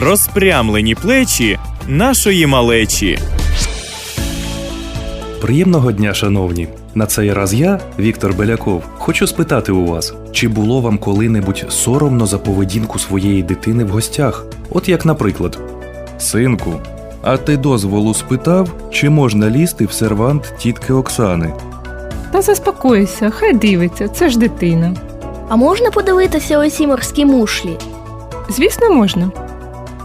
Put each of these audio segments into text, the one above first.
розпрямлені плечі нашої малечі. Приємного дня, шановні! На цей раз я, Віктор Беляков, хочу спитати у вас, чи було вам коли-небудь соромно за поведінку своєї дитини в гостях? От як, наприклад, Синку, а ти дозволу спитав, чи можна лізти в сервант тітки Оксани? Та заспокойся, хай дивиться, це ж дитина. А можна подивитися оці морські мушлі? Звісно, можна.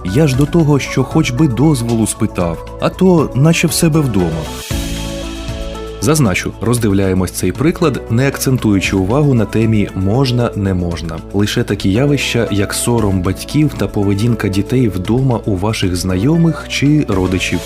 Я ж до того, що хоч би дозволу спитав, а то наче в себе вдома. Зазначу, роздивляємось цей приклад, не акцентуючи увагу на темі можна, не можна. Лише такі явища, як сором батьків та поведінка дітей вдома у ваших знайомих чи родичів.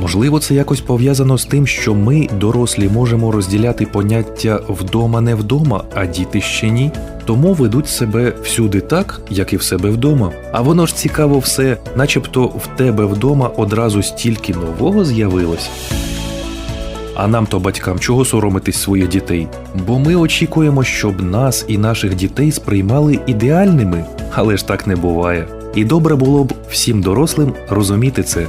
Можливо, це якось пов'язано з тим, що ми, дорослі, можемо розділяти поняття вдома не вдома, а діти ще ні. Тому ведуть себе всюди так, як і в себе вдома. А воно ж цікаво все, начебто в тебе вдома одразу стільки нового з'явилось. А нам то батькам чого соромитись своїх дітей? Бо ми очікуємо, щоб нас і наших дітей сприймали ідеальними, але ж так не буває. І добре було б всім дорослим розуміти це.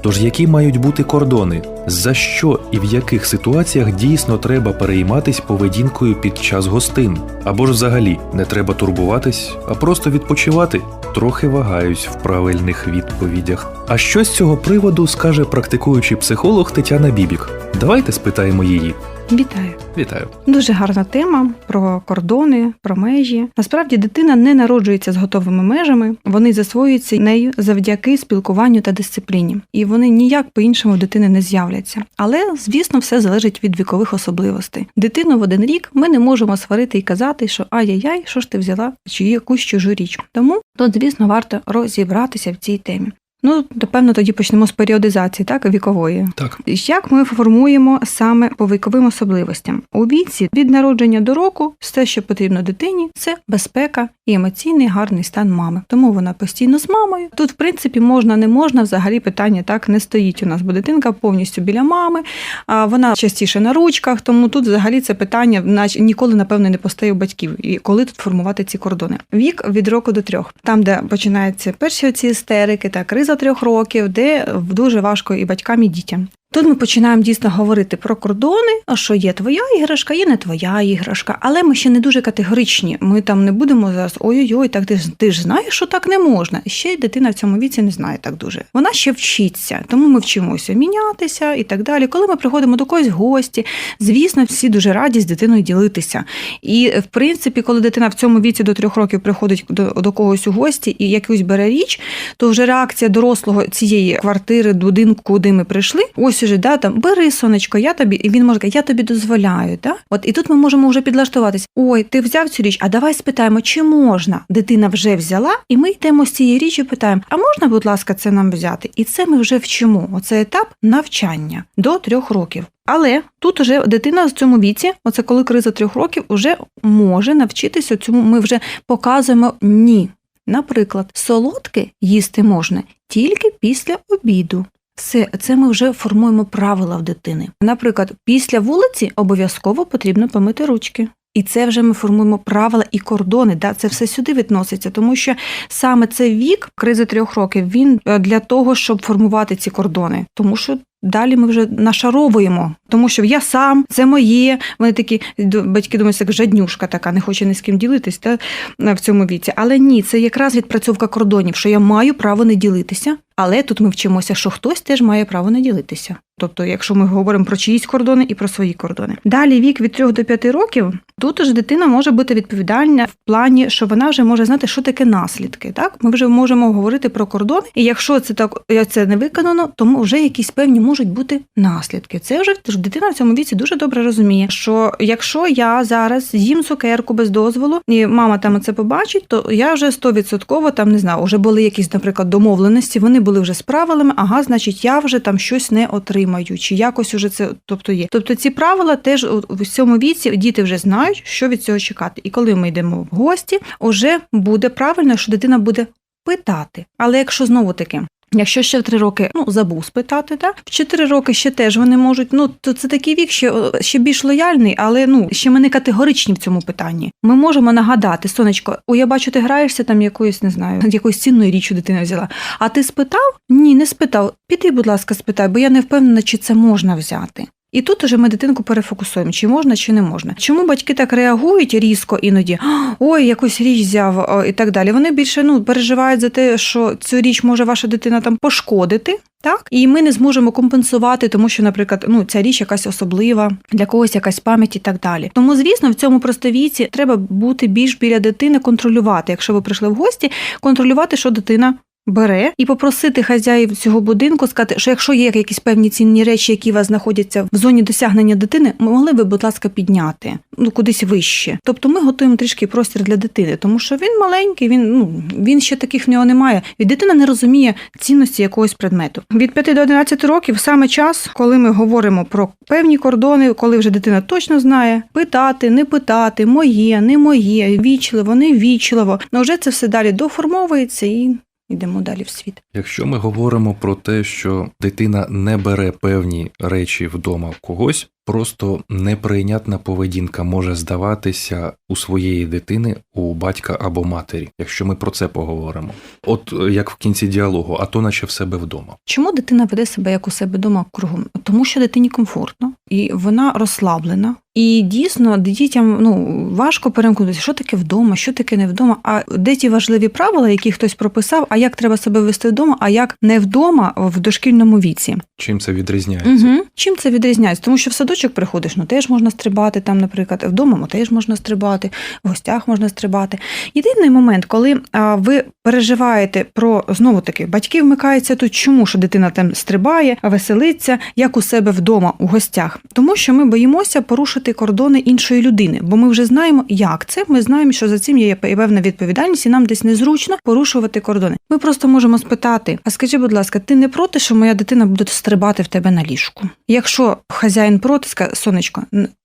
Тож які мають бути кордони? За що і в яких ситуаціях дійсно треба перейматись поведінкою під час гостин? Або ж взагалі не треба турбуватись, а просто відпочивати? Трохи вагаюсь в правильних відповідях. А що з цього приводу скаже практикуючий психолог Тетяна Бібік? Давайте спитаємо її. Вітаю. Вітаю. Дуже гарна тема про кордони, про межі. Насправді дитина не народжується з готовими межами, вони засвоюються нею завдяки спілкуванню та дисципліні, і вони ніяк по-іншому дитини не з'являться. Але, звісно, все залежить від вікових особливостей. Дитину в один рік ми не можемо сварити і казати, що ай-яй-яй, що ж ти взяла чи якусь чужу річ. Тому тут, звісно, варто розібратися в цій темі. Ну, напевно, тоді почнемо з періодизації, так, вікової. Так. Як ми формуємо саме по віковим особливостям? У віці від народження до року все, що потрібно дитині, це безпека і емоційний гарний стан мами. Тому вона постійно з мамою. Тут, в принципі, можна, не можна, взагалі питання так не стоїть у нас, бо дитинка повністю біля мами, а вона частіше на ручках, тому тут взагалі це питання наче ніколи, напевно, не постає у батьків. І коли тут формувати ці кордони? Вік від року до трьох, там, де починаються перші оці істерики та криза трьох років, де дуже важко і батькам, і дітям. Тут ми починаємо дійсно говорити про кордони, а що є твоя іграшка, є не твоя іграшка, але ми ще не дуже категоричні. Ми там не будемо зараз ой-ой-ой, так ти ж ти ж знаєш, що так не можна. Ще й дитина в цьому віці не знає так дуже. Вона ще вчиться, тому ми вчимося мінятися і так далі. Коли ми приходимо до когось в гості, звісно, всі дуже раді з дитиною ділитися. І в принципі, коли дитина в цьому віці до трьох років приходить до, до когось у гості і якусь бере річ, то вже реакція дорослого цієї квартири, будинку, куди ми прийшли, ось уже да там бери сонечко, я тобі, і він може я тобі дозволяю. Да? От і тут ми можемо вже підлаштуватись. Ой, ти взяв цю річ, а давай спитаємо, чи можна. Дитина вже взяла, і ми йдемо з цієї річі, питаємо: а можна, будь ласка, це нам взяти? І це ми вже вчимо. Оце етап навчання до трьох років. Але тут уже дитина в цьому віці, оце коли криза трьох років, вже може навчитися цьому. Ми вже показуємо ні. Наприклад, солодке їсти можна тільки після обіду. Все, це ми вже формуємо правила в дитини. Наприклад, після вулиці обов'язково потрібно помити ручки. І це вже ми формуємо правила і кордони. Да, це все сюди відноситься, тому що саме цей вік кризи трьох років він е, для того, щоб формувати ці кордони, тому що. Далі ми вже нашаровуємо, тому що я сам, це моє. Вони такі батьки думають, як жаднюшка така, не хоче ні з ким ділитись та, в цьому віці. Але ні, це якраз відпрацьовка кордонів, що я маю право не ділитися. Але тут ми вчимося, що хтось теж має право не ділитися. Тобто, якщо ми говоримо про чиїсь кордони і про свої кордони. Далі вік від 3 до 5 років. Тут уже дитина може бути відповідальна в плані, що вона вже може знати, що таке наслідки. Так, ми вже можемо говорити про кордони, і якщо це так це не виконано, тому вже якісь певні можуть бути наслідки. Це вже дитина в цьому віці дуже добре розуміє, що якщо я зараз з'їм цукерку без дозволу, і мама там це побачить, то я вже стовідсотково там не знаю, вже були якісь, наприклад, домовленості. Вони були вже з правилами. Ага, значить, я вже там щось не отримаю, чи якось уже це, тобто є. Тобто ці правила теж в цьому віці діти вже знають, що від цього чекати. І коли ми йдемо в гості, уже буде правильно, що дитина буде питати. Але якщо знову таки Якщо ще в три роки ну забув спитати, так в чотири роки ще теж вони можуть. Ну то це такий вік, ще, ще більш лояльний, але ну ще ми не категоричні в цьому питанні. Ми можемо нагадати, сонечко, о, я бачу, ти граєшся там якоюсь, не знаю, якоюсь цінною річчю дитина взяла. А ти спитав? Ні, не спитав. Піди, будь ласка, спитай, бо я не впевнена, чи це можна взяти. І тут уже ми дитинку перефокусуємо, чи можна, чи не можна. Чому батьки так реагують різко іноді? Ой, якусь річ взяв і так далі. Вони більше ну переживають за те, що цю річ може ваша дитина там пошкодити. Так, і ми не зможемо компенсувати, тому що, наприклад, ну ця річ якась особлива, для когось якась пам'ять і так далі. Тому, звісно, в цьому простовіці треба бути більш біля дитини, контролювати. Якщо ви прийшли в гості, контролювати, що дитина бере, і попросити хазяїв цього будинку сказати, що якщо є якісь певні цінні речі, які у вас знаходяться в зоні досягнення дитини, могли би, будь ласка, підняти ну кудись вище. Тобто ми готуємо трішки простір для дитини, тому що він маленький, він ну він ще таких в нього немає. І дитина не розуміє цінності якогось предмету. Від 5 до 11 років саме час, коли ми говоримо про певні кордони, коли вже дитина точно знає, питати, не питати, моє, не моє, вічливо, не вічливо. Ну вже це все далі доформовується і йдемо далі в світ. Якщо ми говоримо про те, що дитина не бере певні речі вдома когось, просто неприйнятна поведінка може здаватися у своєї дитини, у батька або матері, якщо ми про це поговоримо. От е, як в кінці діалогу, а то наче в себе вдома. Чому дитина веде себе як у себе вдома кругом? Тому що дитині комфортно і вона розслаблена. І дійсно дітям ну важко перемкнутися, що таке вдома, що таке не вдома. А де ті важливі правила, які хтось прописав, а як треба себе вести вдома, а як не вдома в дошкільному віці. Чим це відрізняється? Угу. Чим це відрізняється? Тому що в садочок приходиш, ну теж можна стрибати там, наприклад, вдома теж можна стрибати, в гостях можна стрибати. Єдиний момент, коли ви переживаєте про знову таки батьки вмикаються тут, чому що дитина там стрибає, веселиться, як у себе вдома у гостях, тому що ми боїмося порушити кордони іншої людини, бо ми вже знаємо, як це. Ми знаємо, що за цим є певна відповідальність, і нам десь незручно порушувати кордони. Ми просто можемо спитати: а скажи, будь ласка, ти не проти, що моя дитина буде стрибати в тебе на ліжку? Якщо хазяїн проти, скаже, сонечко,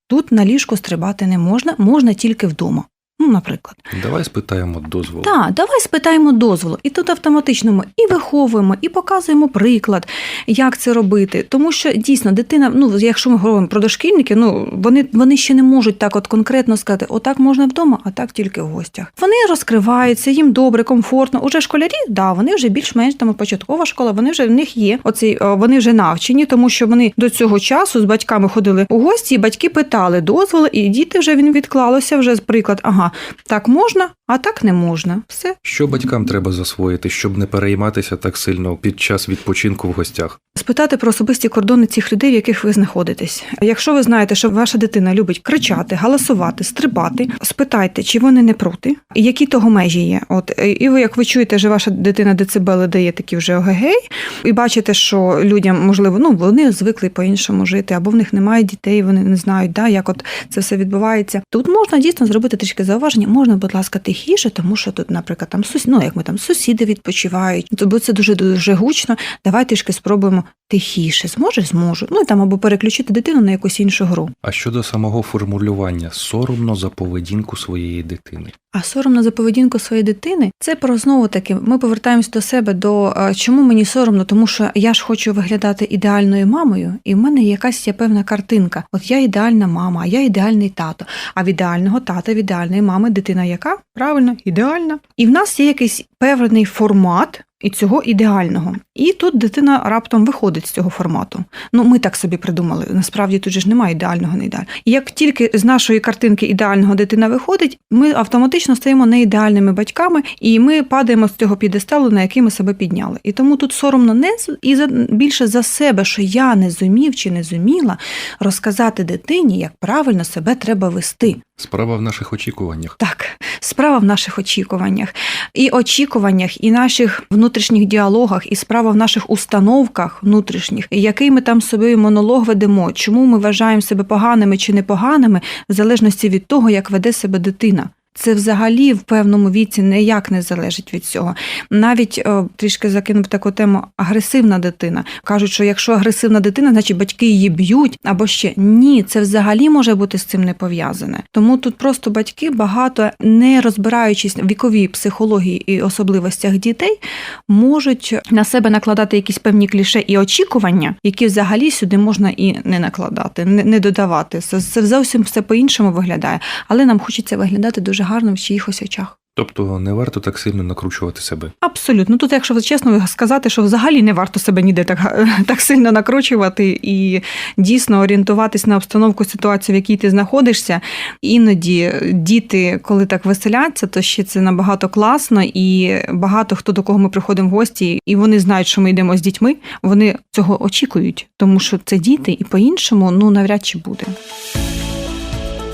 тут на ліжку стрибати не можна, можна тільки вдома. Ну, наприклад, Давай спитаємо дозволу. так, давай спитаємо дозволу, і тут автоматично ми і виховуємо, і показуємо приклад, як це робити. Тому що дійсно дитина, ну якщо ми говоримо про дошкільників, ну вони, вони ще не можуть так от конкретно сказати, отак можна вдома, а так тільки в гостях. Вони розкриваються, їм добре, комфортно. Уже школярі, да, вони вже більш-менш там початкова школа, вони вже в них є. Оці вони вже навчені, тому що вони до цього часу з батьками ходили у гості, і батьки питали дозволи, і діти вже він відклалося вже приклад. Ага, так можна, а так не можна. Все. Що батькам треба засвоїти, щоб не перейматися так сильно під час відпочинку в гостях? Спитати про особисті кордони цих людей, в яких ви знаходитесь. Якщо ви знаєте, що ваша дитина любить кричати, галасувати, стрибати, спитайте, чи вони не проти, і які того межі є. От е, і ви, як ви чуєте, що ваша дитина децибели дає такі вже огегей, і бачите, що людям можливо, ну вони звикли по-іншому жити, або в них немає дітей, вони не знають, да, як от це все відбувається. Тут можна дійсно зробити трішки зауваження. Можна, будь ласка, тихіше, тому що тут, наприклад, там сус... ну, як ми там сусіди відпочивають, бо це дуже дуже гучно. Давай трішки спробуємо тихіше. Зможеш? Зможу. Ну і там або переключити дитину на якусь іншу гру. А щодо самого формулювання соромно за поведінку своєї дитини. А соромно за поведінку своєї дитини це про знову таки. Ми повертаємось до себе. До е, чому мені соромно, тому що я ж хочу виглядати ідеальною мамою, і в мене якась є певна картинка. От я ідеальна мама, а я ідеальний тато. А в ідеального тата, в ідеальної мами дитина яка? Правильно, ідеальна. І в нас є якийсь певний формат. І цього ідеального. І тут дитина раптом виходить з цього формату. Ну, ми так собі придумали. Насправді тут же ж немає ідеального, не ідеального. І як тільки з нашої картинки ідеального дитина виходить, ми автоматично стаємо неідеальними батьками, і ми падаємо з цього підесталу, на який ми себе підняли. І тому тут соромно не і за більше за себе, що я не зумів чи не зуміла розказати дитині, як правильно себе треба вести. Справа в наших очікуваннях. Так, справа в наших очікуваннях, і очікуваннях, і наших внутрішніх діалогах, і справа в наших установках внутрішніх, який ми там собі монолог ведемо, чому ми вважаємо себе поганими чи непоганими, в залежності від того, як веде себе дитина. Це взагалі в певному віці ніяк не залежить від цього. Навіть е, трішки закинув таку тему агресивна дитина. Кажуть, що якщо агресивна дитина, значить батьки її б'ють або ще ні, це взагалі може бути з цим не пов'язане. Тому тут просто батьки багато не розбираючись в віковій психології і особливостях дітей, можуть на себе накладати якісь певні кліше і очікування, які взагалі сюди можна і не накладати, не, не додавати. Це, це зовсім все по-іншому виглядає, але нам хочеться виглядати дуже гарно в чиїхось очах. Тобто не варто так сильно накручувати себе. Абсолютно. Тут, якщо чесно сказати, що взагалі не варто себе ніде так, так сильно накручувати і дійсно орієнтуватись на обстановку ситуацію, в якій ти знаходишся. Іноді діти, коли так веселяться, то ще це набагато класно, і багато хто до кого ми приходимо в гості, і вони знають, що ми йдемо з дітьми. Вони цього очікують, тому що це діти, і по-іншому ну навряд чи буде.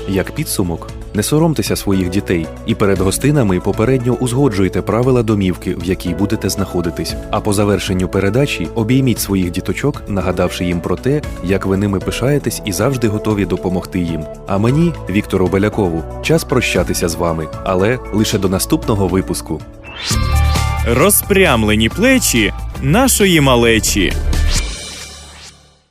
Як підсумок, не соромтеся своїх дітей і перед гостинами попередньо узгоджуйте правила домівки, в якій будете знаходитись. А по завершенню передачі обійміть своїх діточок, нагадавши їм про те, як ви ними пишаєтесь і завжди готові допомогти їм. А мені, Віктору Белякову, час прощатися з вами, але лише до наступного випуску. Розпрямлені плечі нашої малечі.